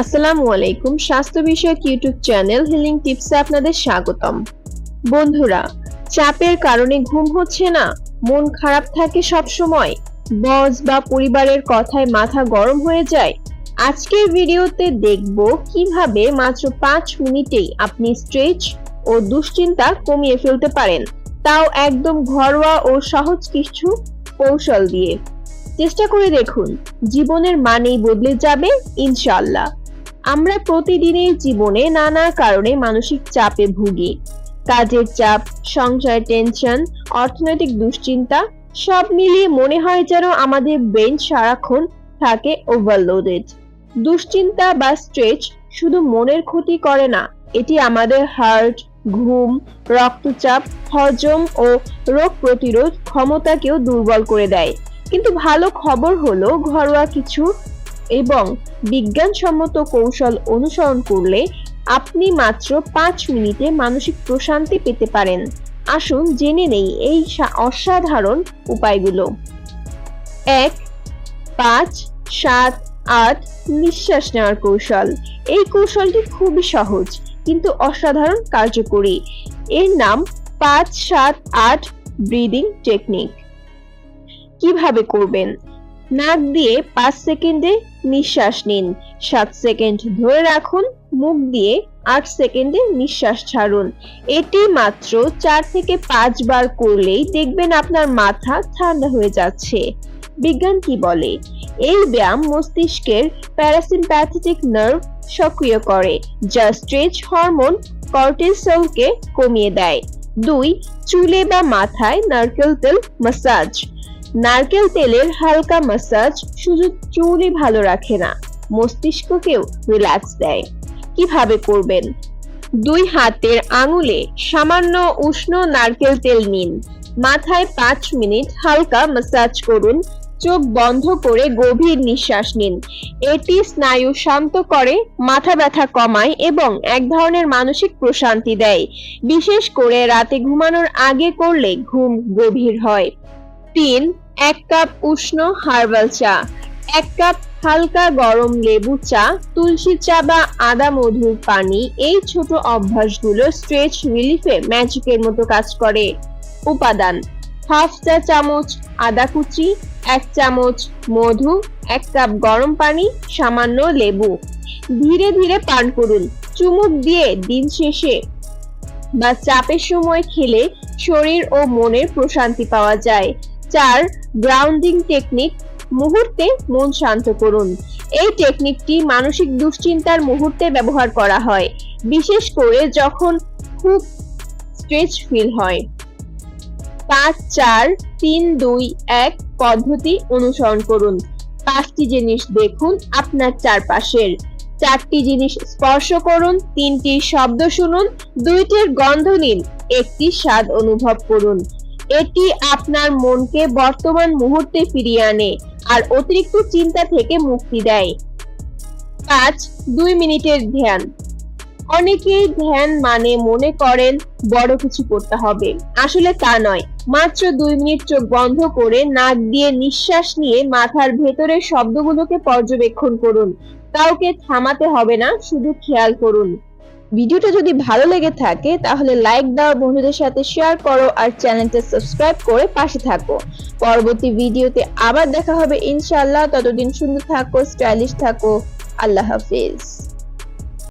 আসসালামু আলাইকুম। স্বাস্থ্য বিষয়ক ইউটিউব চ্যানেল হিলিং টিপসে আপনাদের স্বাগতম। বন্ধুরা, চাপের কারণে ঘুম হচ্ছে না, মন খারাপ থাকে সব সময় বস বা পরিবারের কথায় মাথা গরম হয়ে যায়। আজকের ভিডিওতে দেখব কীভাবে মাত্র পাঁচ মিনিটেই আপনি স্ট্রেচ ও দুশ্চিন্তা কমিয়ে ফেলতে পারেন। তাও একদম ঘরোয়া ও সহজ কিছু কৌশল দিয়ে। চেষ্টা করে দেখুন, জীবনের মানেই বদলে যাবে ইনশাল্লাহ আমরা প্রতিদিনের জীবনে নানা কারণে মানসিক চাপে ভুগি। কাজের চাপ, সংসারের টেনশন অর্থনৈতিক দুশ্চিন্তা, সব মিলিয়ে মনে হয় যেন আমাদের ব্রেন সারাক্ষণ থাকে ওভারলোডেড দুশ্চিন্তা বা স্ট্রেচ শুধু মনের ক্ষতি করে না, এটি আমাদের হার্ট ঘুম, রক্তচাপ, হজম ও রোগ প্রতিরোধ ক্ষমতাকেও দুর্বল করে দেয়। কিন্তু ভালো খবর হলো ঘরোয়া কিছু এবং বিজ্ঞানসম্মত কৌশল অনুসরণ করলে আপনি মাত্র পাঁচ মিনিটে মানসিক প্রশান্তি পেতে পারেন। আসুন জেনে নেই এই অসাধারণ উপায়গুলো। এক, পাঁচ, সাত, আট, নিঃশ্বাস নেওয়ার কৌশল। এই কৌশলটি খুবই সহজ, কিন্তু অসাধারণ কার্যকরী। এর নাম পাঁচ, সাত, আট ব্রিদিং টেকনিক। কীভাবে করবেন? নাক দিয়ে পাঁচ সেকেন্ডে নিঃশ্বাস নিন। সাত সেকেন্ড ধরে রাখুন, মুখ দিয়ে আট সেকেন্ডে নিঃশ্বাস ছাড়ুন। এটি মাত্র চার থেকে পাঁচ বার করলেই দেখবেন আপনার মাথা ঠান্ডা হয়ে যাচ্ছে। বিজ্ঞান কি বলে? এই ব্যায়াম মস্তিষ্কের প্যারাসিম্প্যাথেটিক নার্ভ সক্রিয় করে, যা স্ট্রেচ হরমোন কর্টিসলকে কমিয়ে দেয়। দুই, চুলে বা মাথায় নারকেল তেল মাসাজ নারকেল তেলের হালকা মাসাজ শুধু চুলই ভালো রাখে না, মস্তিষ্ককেও রিল্যাক্স দেয়। কীভাবে করবেন? দুই হাতের আঙুলে সামান্য উষ্ণ নারকেল তেল নিন। মাথায় পাঁচ মিনিট হালকা মাসাজ করুন। চোখ বন্ধ করে গভীর নিঃশ্বাস নিন। এটি স্নায়ু শান্ত করে, মাথা ব্যথা কমায় এবং এক ধরনের মানসিক প্রশান্তি দেয়। বিশেষ করে রাতে ঘুমানোর আগে করলে ঘুম গভীর হয়। তিন, এক কাপ উষ্ণ হার্বাল চা, এক কাপ হালকা গরম লেবু চা, তুলসী চা বা আদা মধুর পানি, এই ছোট অভ্যাসগুলো স্ট্রেচ রিলিফে ম্যাজিকের মতো কাজ করে। উপাদান হাফ চা চামচ আদা কুচি, এক চামচ মধু, এক কাপ গরম পানি, সামান্য লেবু। ধীরে ধীরে পান করুন, চুমুক দিয়ে দিন শেষে। বা চাপের সময় খেলে শরীর ও মনের প্রশান্তি পাওয়া যায়। চার গ্রাউন্ডিং টেকনিক মুহূর্তে মন শান্ত করুন। এই টেকনিকটি মানসিক দুশ্চিন্তার মুহূর্তে ব্যবহার করা হয়, বিশেষ করে যখন খুব স্ট্রেচ ফিল হয়। পাঁচ, চার, তিন, দুই, এক পদ্ধতি অনুসরণ করুন। পাঁচটি জিনিস দেখুন আপনার চারপাশের। চারটি জিনিস স্পর্শ করুন তিনটি শব্দ শুনুন, দুইটির গন্ধ নিন, একটি স্বাদ অনুভব করুন। এটি আপনার মনকে বর্তমান মুহূর্তে ফিরিয়ে আনে আর অতিরিক্ত চিন্তা থেকে মুক্তি দেয়। পাঁচ, দুই মিনিটের ধ্যান। অনেকেই ধ্যান মানে মনে করেন বড় কিছু করতে হবে। আসলে তা নয়। মাত্র দুই মিনিট চোখ বন্ধ করে নাক দিয়ে নিঃশ্বাস নিয়ে মাথার ভেতরের শব্দগুলোকে পর্যবেক্ষণ করুন। কাউকে থামাতে হবে না, শুধু খেয়াল করুন। ভিডিওটা যদি ভালো লেগে থাকে, তাহলে লাইক দাও, বন্ধুদের সাথে শেয়ার করো আর চ্যানেলটা সাবস্ক্রাইব করে পাশে থাকো। পরবর্তী ভিডিওতে আবার দেখা হবে ইনশাআল্লাহ। ততদিন সুন্দর থাকো স্টাইলিশ থাকো। আল্লাহ হাফিজ।